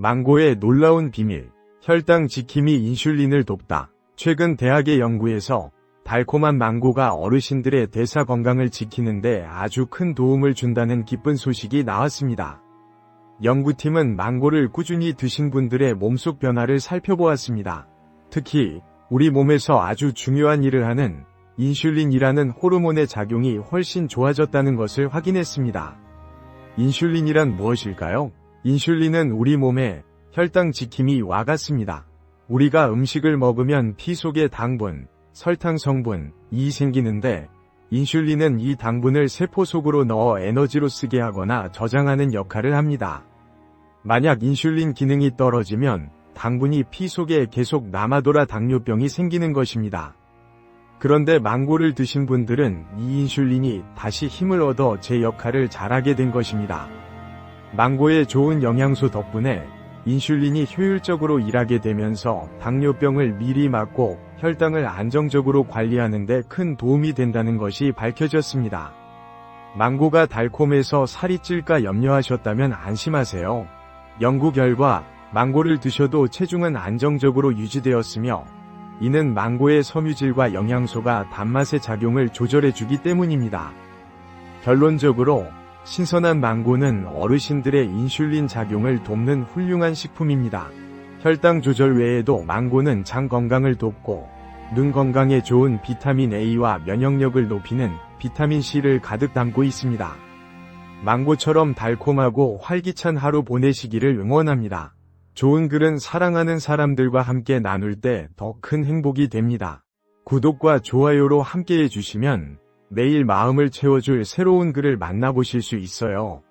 망고의 놀라운 비밀. 혈당 지킴이 인슐린을 돕다. 최근 대학의 연구에서 달콤한 망고가 어르신들의 대사 건강을 지키는데 아주 큰 도움을 준다는 기쁜 소식이 나왔습니다. 연구팀은 망고를 꾸준히 드신 분들의 몸속 변화를 살펴보았습니다. 특히 우리 몸에서 아주 중요한 일을 하는 인슐린이라는 호르몬의 작용이 훨씬 좋아졌다는 것을 확인했습니다. 인슐린이란 무엇일까요? 인슐린은 우리 몸의 혈당 지킴이 와 같습니다. 우리가 음식을 먹으면 피 속에 당분, 설탕 성분 이 생기는데 인슐린은 이 당분을 세포 속으로 넣어 에너지로 쓰게 하거나 저장하는 역할을 합니다. 만약 인슐린 기능이 떨어지면 당분이 피 속에 계속 남아돌아 당뇨병이 생기는 것입니다. 그런데 망고를 드신 분들은 이 인슐린이 다시 힘을 얻어 제 역할을 잘하게 된 것입니다. 망고의 좋은 영양소 덕분에 인슐린이 효율적으로 일하게 되면서 당뇨병을 미리 막고 혈당을 안정적으로 관리하는 데 큰 도움이 된다는 것이 밝혀졌습니다. 망고가 달콤해서 살이 찔까 염려하셨다면 안심하세요. 연구 결과 망고를 드셔도 체중은 안정적으로 유지되었으며 이는 망고의 섬유질과 영양소가 단맛의 작용을 조절해주기 때문입니다. 결론적으로 신선한 망고는 어르신들의 인슐린 작용을 돕는 훌륭한 식품입니다. 혈당 조절 외에도 망고는 장 건강을 돕고 눈 건강에 좋은 비타민 A와 면역력을 높이는 비타민 C를 가득 담고 있습니다. 망고처럼 달콤하고 활기찬 하루 보내시기를 응원합니다. 좋은 글은 사랑하는 사람들과 함께 나눌 때 더 큰 행복이 됩니다. 구독과 좋아요로 함께 해 주시면 매일 마음을 채워줄 새로운 글을 만나보실 수 있어요.